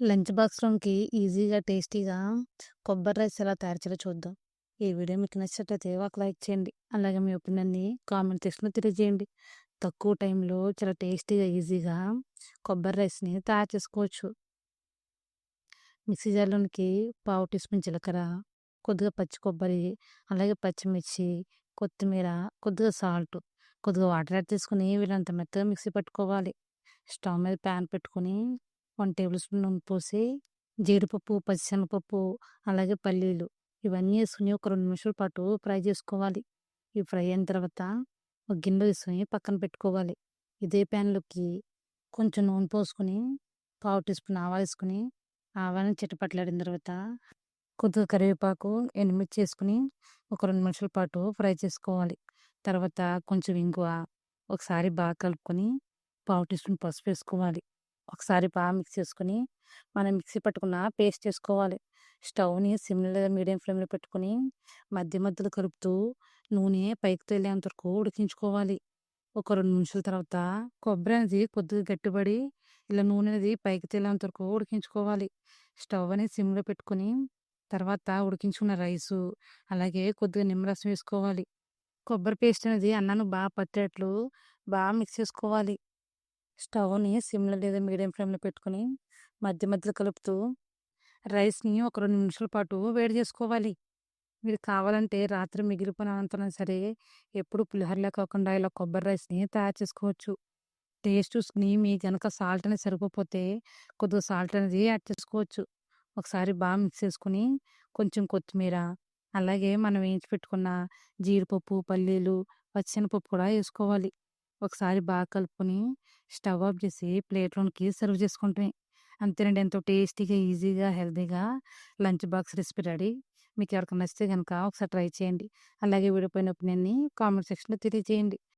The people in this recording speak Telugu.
లంచ్ బాక్స్‌లోకి ఈజీగా, టేస్టీగా కొబ్బరి రైస్ ఎలా తయారు చేయాలో చూద్దాం. ఈ వీడియో మీకు నచ్చినట్లయితే ఒక లైక్ చేయండి. అలాగే మీ ఒపీనియన్‌ని కామెంట్ సెక్షన్‌లో తెలియజేయండి. తక్కువ టైంలో చాలా టేస్టీగా, ఈజీగా కొబ్బరి రైస్‌ని తయారు చేసుకోవచ్చు. మిక్సీ జార్‌లోనికి పావు టీ స్పూన్ జీలకర్ర, కొద్దిగా పచ్చి కొబ్బరి, అలాగే పచ్చిమిర్చి, కొత్తిమీర, కొద్దిగా సాల్ట్, కొద్దిగా వాటర్ యాడ్ చేసుకుని వీళ్ళంత మెత్తగా మిక్సీ పట్టుకోవాలి. స్టవ్ మీద ప్యాన్ పెట్టుకొని వన్ టేబుల్ స్పూన్ నూనె పోసి, జీడిపప్పు, పచ్చిశనగపప్పు, అలాగే పల్లీలు ఇవన్నీ వేసుకుని ఒక రెండు నిమిషాల పాటు ఫ్రై చేసుకోవాలి. ఇవి ఫ్రై అయిన తర్వాత ఒక గిన్నె వేసుకొని పక్కన పెట్టుకోవాలి. ఇదే ప్యాన్‌లోకి కొంచెం నూనె పోసుకొని, పావు టీ స్పూన్ వేసుకుని ఆవాలను చిటపటలాడిన తర్వాత కొద్దిగా కరివేపాకు, ఎండుమిర్చి ఏసుకొని ఒక రెండు నిమిషాల పాటు ఫ్రై చేసుకోవాలి. తర్వాత కొంచెం ఇంగువ, ఒకసారి బాగా కలుపుకొని, పావు టీ స్పూన్ పసుపు వేసుకోవాలి ఒకసారి బాగా మిక్స్ చేసుకొని, మనం మిక్సీ పట్టుకున్న పేస్ట్ చేసుకోవాలి. స్టవ్‌ని సిమ్‌లో లేదా మీడియం ఫ్లేమ్‌లో పెట్టుకొని, మధ్య మధ్యలో కలుపుతూ నూనె పైకి తేలేంత వరకు ఉడికించుకోవాలి. ఒక రెండు నిమిషాల తర్వాత కొబ్బరి అనేది కొద్దిగా గట్టిపడి, ఇలా నూనె అనేది పైకి తేలేంత వరకు ఉడికించుకోవాలి. స్టవ్ అనేది సిమ్‌లో పెట్టుకొని, తర్వాత ఉడికించుకున్న రైసు, అలాగే కొద్దిగా నిమ్మరసం వేసుకోవాలి. కొబ్బరి పేస్ట్ అనేది అన్నాను బాగా పట్టేట్లు బాగా మిక్స్ చేసుకోవాలి. స్టవ్‌ని సిమ్‌లో లేదా మీడియం ఫ్లేమ్‌లో పెట్టుకొని, మధ్య మధ్యలో కలుపుతూ రైస్‌ని ఒక రెండు నిమిషాల పాటు వేడి చేసుకోవాలి. మీరు కావాలంటే రాత్రి మిగిలిపోయిన అనంతరం సరే, ఎప్పుడు పులిహోరలా కాకుండా ఇలా కొబ్బరి రైస్‌ని తయారు చేసుకోవచ్చు. టేస్ట్ చూసుకుని మీ కనుక సాల్ట్ అనేది సరిపోతే కొద్దిగా సాల్ట్ అనేది యాడ్ చేసుకోవచ్చు. ఒకసారి బాగా మిక్స్ చేసుకొని, కొంచెం కొత్తిమీర, అలాగే మనం వేయించి పెట్టుకున్న జీడిపప్పు, పల్లీలు, పచ్చిశనగపప్పు కూడా వేసుకోవాలి ఒకసారి బాగా కలుపుకొని, స్టవ్ ఆఫ్ చేసి ప్లేట్‌లోకి సర్వ్ చేసుకుంటమే. అంతేనండి. ఎంతో టేస్టీగా, ఈజీగా, హెల్తీగా లంచ్ బాక్స్ రెసిపీ రెడీ. మీకు ఎవరికి నచ్చితే కనుక ఒకసారి ట్రై చేయండి. అలాగే విడిపోయిన ఒపీనియన్‌ని కామెంట్ సెక్షన్‌లో తెలియజేయండి.